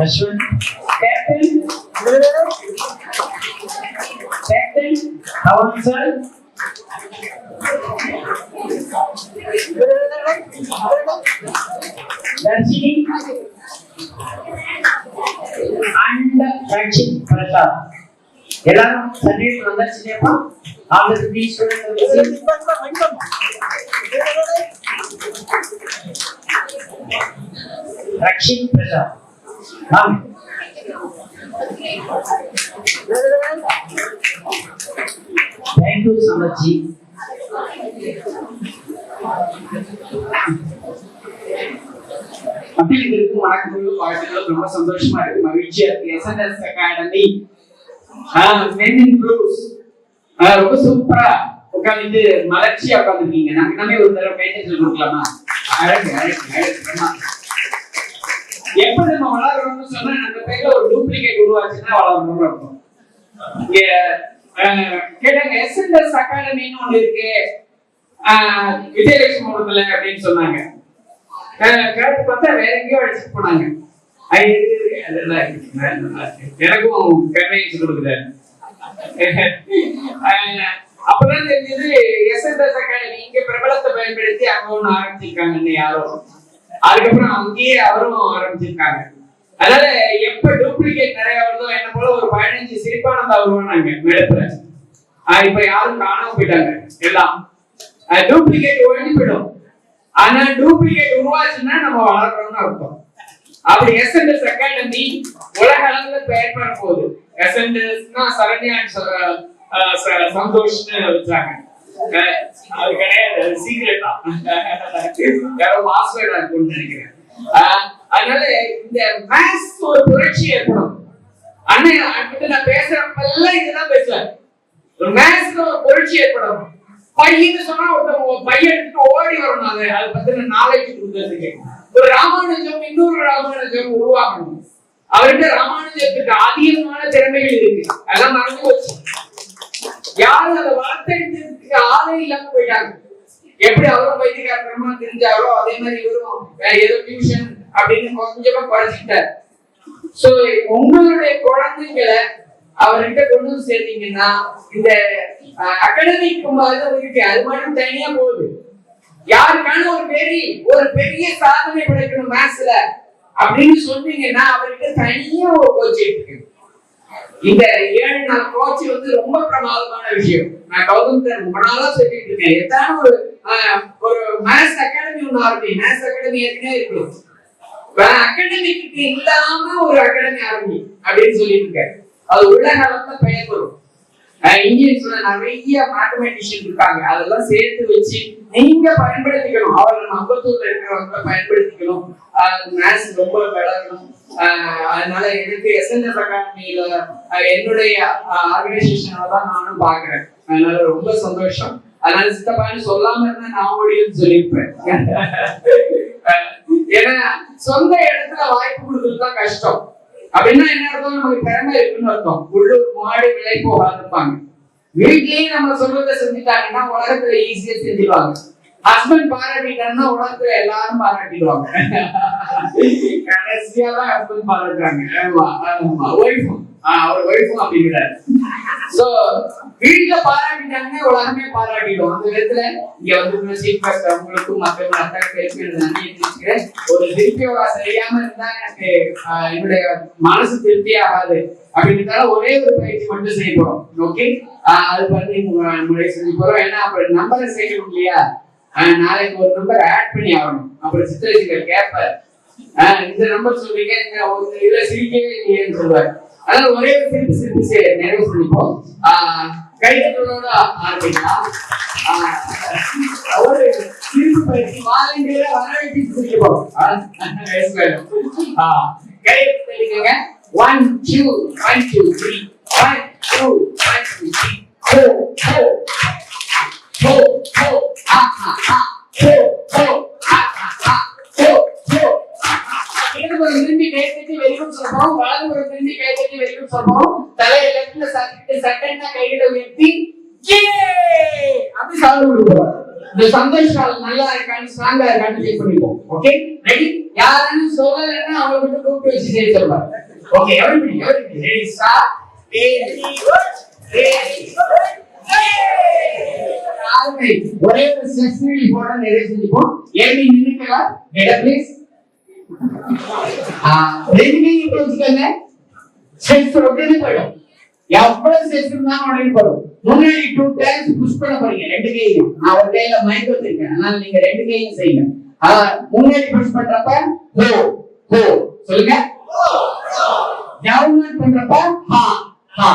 Ashwin, Captain, Captain, Dhawan sir, Darshini, and Rakshit Prasad. எல்லாரும் certificate வந்தாச்சுனேப்பா all the three students Rakshit Prasad வாங்க thank you சமச்சி மக்களுக்கு வணக்கங்களும் வாழ்த்துக்களும் ரொம்ப சந்தோஷமா இருக்கு மகிழ்ச்சியா இருக்கு எஸ்என்எஸ் அகாடமி மென் ப்ளூஸ் ரொம்ப சூப்பரா உட்காந்துட்டு மலர்ச்சியா உட்காந்துருக்கீங்க நாங்க எல்லாமே ஒரு தடவை கைத்தட்டல் கொடுக்கலாமா அழகு அழகு அழகு எப்ப நம்ம வளரணும்னு சொன்னா நம்ம பேர்ல ஒரு டூப்ளிகேட் உருவாச்சுன்னா வளரணும்னு இருக்கும் இங்க அஹ், கேட்டாங்க எஸ்என்எஸ் அகாடமின்னு ஒண்ணு இருக்கு அஹ், விஜயலட்சுமி மண்டல அப்படின்னு சொன்னாங்க. கரெக்ட் பார்த்தா வேற எங்கேயோ அழைச்சிட்டு போனாங்க. நல்லா இருக்கு. எனக்கும் கன்வீனியன்ஸ் கொடுக்குறாரு. அஹ், அப்பதான் தெரிஞ்சது எஸ்என்எஸ் அகாடமி இங்க பிரபலத்தை பயன்படுத்தி அங்க ஒண்ணு ஆரம்பிச்சிருக்காங்கன்னு யாரோ. அதுக்கப்புறம் அங்கேயே அவரும் ஆரம்பிச்சிருக்காங்க. அதனால எப்ப டூப்ளிகேட் நிறைய வருதோ என்ன போல ஒரு பதினஞ்சு சிரிப்பானந்தா வருவானாங்க மேடத்துல ஆஹ் இப்ப யாரும் காணாம போயிட்டாங்க. எல்லாம். டூப்ளிகேட் ஒழிஞ்சு போயிடும். ஆனா டூப்ளிகேட் உருவாச்சுன்னா நம்ம வளர்றோம்னு அர்த்தம். அப்படி எஸ்என்எஸ் அகாடமி உலக அளவுல பெயர் பெற போகுது. எஸ்என்எஸ்னா சரண்யா சொல்ற சந்தோஷ்னு வச்சாங்க. அது கிடையாது சீக்ரெட் தான். யாரோ பாஸ்வேர்ட் இருக்கும்னு நினைக்கிறேன். அதனால இந்த மேக்ஸ் ஒரு புரட்சி ஏற்படும். அண்ணன் அன்னைக்கு நான் பேசுறப்பெல்லாம் இதுதான் பேசுவேன். ஒரு மேத்ஸ்ல ஒரு புரட்சி ஏற்படும். பையன்னு சொன்னா ஒருத்தன் பையன் எடுத்துட்டு ஓடி வரணும். அது அதை பத்தின நாலேஜ் கொடுக்கறதுக்கு. ஒரு ராமானுஜம் இன்னொரு ராமானுஜம் உருவாக்கணும் அவர்கிட்ட ராமானுஜத்துக்கு அதிகமான திறமைகள் இருக்கு. அதெல்லாம் மறந்து போச்சு. யாரும் அதை வளர்த்தெடுக்கிறதுக்கு ஆளே இல்லாம போயிட்டாங்க. எப்படி அவரும் வைத்தியகாரமா தெரிஞ்சாரோ அதே மாதிரி இவரும் வேற ஏதோ டியூஷன் அப்படின்னு கொஞ்சமா குறைச்சிட்டார் சோ உங்களுடைய குழந்தைங்களை அவர்கிட்ட கொண்டு வந்து சேர்த்தீங்கன்னா இந்த அகாடமிக் இருக்கு அது மட்டும் தனியா போகுது. யாருக்கான ஒரு பெரிய ஒரு பெரிய சாதனை படைக்கணும் மேத்ஸ்ல அப்படின்னு சொன்னீங்கன்னா அவர்கிட்ட தனியா ஒரு கோச் இருக்கு. இந்த ஏழு நாள் கோச் வந்து ரொம்ப பிரமாதமான விஷயம். நான் கௌதம் ரொம்ப நாளா சொல்லிட்டு இருக்கேன். எத்தான ஒரு ஆஹ், ஒரு மேத்ஸ் அகாடமி ஒண்ணு ஆரம்பி மேத்ஸ் அகாடமி ஏற்கனவே இருக்கணும் அகாடமிக்கு இல்லாம ஒரு அகாடமி ஆரம்பி அப்படின்னு சொல்லிட்டு இருக்கேன். அது உள்ள நலத்தை பெயர் வரும் இந்தியன்ஸ்ல நிறைய மேத்தமெட்டிஷியன் இருக்காங்க. அதெல்லாம் சேர்த்து வச்சு நீங்க பயன்படுத்திக்கணும். அவர்கள் அம்பத்தூர்ல இருக்கிறவங்க பயன்படுத்திக்கணும். மேத்ஸ் ரொம்ப வளரணும். ஆஹ் அதனால எனக்கு எஸ்என்எஸ் அகாடமியில என்னுடைய ஆர்கனைசேஷனால தான் நானும் பாக்குறேன் அதனால ரொம்ப சந்தோஷம். அதனால சித்தப்பான்னு சொல்லாம இருந்தா நான் ஓடியும் சொல்லியிருப்பேன். ஏன்னா சொந்த இடத்துல வாய்ப்பு கொடுக்கறது தான் கஷ்டம். அப்படின்னா என்ன அர்த்தம்? நமக்கு திறமை இருக்குன்னு அர்த்தம். உள்ளூர் மாடு விலை போகாதுப்பாங்க வீட்லயே நம்ம சொல்றதை செஞ்சுட்டாங்கன்னா உலகத்துல ஈஸியா செஞ்சிருவாங்க. ஹஸ்பண்ட் பாராட்டிட்டாங்கன்னா உலகத்துல எல்லாரும் பாராட்டிடுவாங்க. கடைசியா தான் ஹஸ்பண்ட் பாராட்டுறாங்க ஆமா ஆமா ஒய்ஃபும் அவர் ஒய்ஃபும் சோ வீட்டுல பாராட்டிட்டாங்கன்னா உலகமே பாராட்டிடும் அந்த விதத்துல இங்க வந்து சீஃப் அவங்களுக்கும் மற்றவங்க நன்றி ஒரு திருப்தியோட செய்யாம இருந்தா எனக்கு ஆஹ், என்னுடைய மனசு திருப்தி ஆகாது. அப்படின்றதால ஒரே ஒரு பயிற்சி மட்டும் செய்ய போறோம். ஓகே அது பண்ணி முறை செஞ்சு போறோம். ஏன்னா அப்புறம் நம்பரை சேர்க்கணும் இல்லையா? நாளைக்கு ஒரு நம்பர் ஆட் பண்ணி ஆகணும். அப்புறம் சித்திரசிகர் கேட்பார் இந்த நம்பர் சொல்றீங்க இந்த இதுல சிரிக்கவே இல்லையேன்னு சொல்லுவார் அதனால ஒரே ஒரு சிரிப்பு சிரிப்பு செய்ய நிறைவு பண்ணிப்போம் ஆஹ், ஆரம்பிக்கலாம். ஆஹ், ஒரு சிரிப்பு பயிற்சி வாலண்டியரா வரவேற்று one two one two three one two one two three ஆ ஆ ஆ. சொல்றோம். வலதுபுறம் திரும்பி கை தட்டி வெரி சொல்றோம். தலையை லெப்ட்ல சட்டு சட்டன்னா கையில உயர்த்தி அப்படி சவுண்ட் விடுவோம். இந்த சந்தோஷம் நல்லா இருக்கான்னு ஸ்ட்ராங்கா இருக்கான்னு செக் பண்ணிப்போம் ஓகே ரெடி யாருன்னு சொல்லலைன்னா அவங்க மட்டும் கூப்பிட்டு வச்சு செய்ய சொல்லுவாங்க okay everybody everybody ready start ready ready ஒரே ஒரு செஸ்னரி போட நிறைய செஞ்சுப்போம். ஏபி நின்னுக்கலாம். கெட் ப்ளீஸ் ரெண்டுமே இப்ப வச்சுக்கோங்க செஸ் உடனே போயிடும் எவ்வளவு செஸ் இருந்தாலும் உடனே போயிடும் முன்னாடி டூ டைம்ஸ் புஷ் பண்ண போறீங்க ரெண்டு கையும் நான் ஒரு கையில மைக் வச்சிருக்கேன் அதனால நீங்க ரெண்டு கையும் செய்யுங்க முன்னாடி புஷ் பண்றப்ப ஹோ ஹோ சொல்லுங்க டவுன்வர்ட் பண்றப்ப ஹா ஹா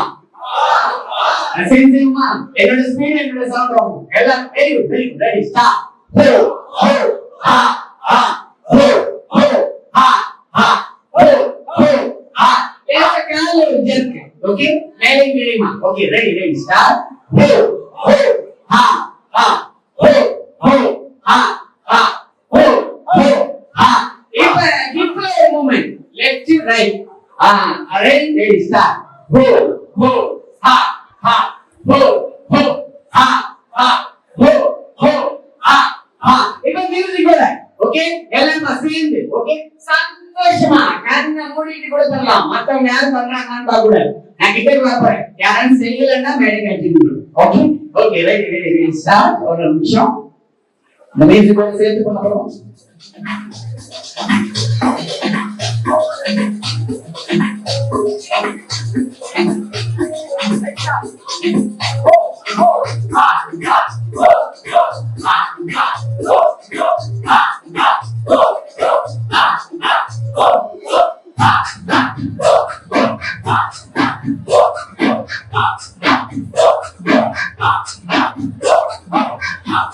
என்னோட ஸ்பீட் என்னோட சவுண்ட் ஆகும் எல்லாம் very good very good ready ஹோ ஹோ ஹா ஹா ஹோ ஹோ ஹா ஹா ஹோ ஹோ ஹா லேசா கால்ல ஒரு ஜெர்க் ஓகே மேலே கீழேமா ஓகே ரெடி ரெடி ஸ்டார்ட் ஹோ ஹோ ஹா ஹா ஹோ ஹோ ஹா ஹா ஹோ ஹோ ஹா இப்ப ஹிப்ல ஒரு மூவ்மெண்ட் லெஃப்ட் டு ரைட் ஆ ரெடி ரெடி ஸ்டார்ட் ஹோ ஹோ ஹா ஹா ஹோ ஹோ ஹா ஹா ஹோ ஹோ ஹா ஹா இப்ப மியூசிக்கோட ஓகே எல்லாம் சேர்ந்து ஓகே சந்தோஷமா கண்ணை மூடிட்டு கூட பண்ணலாம் மத்தவங்க யாரும் பண்றாங்கன்னு பார்க்க கூடாது நான் கிட்ட பார்ப்பேன் யாரும் செய்யலன்னா மேடை கட்டிட்டு okay okay right ready ready start ஒரு நிமிஷம். இந்த மியூசிக்கோட சேர்த்து பண்ண போறோம். Thank you so much.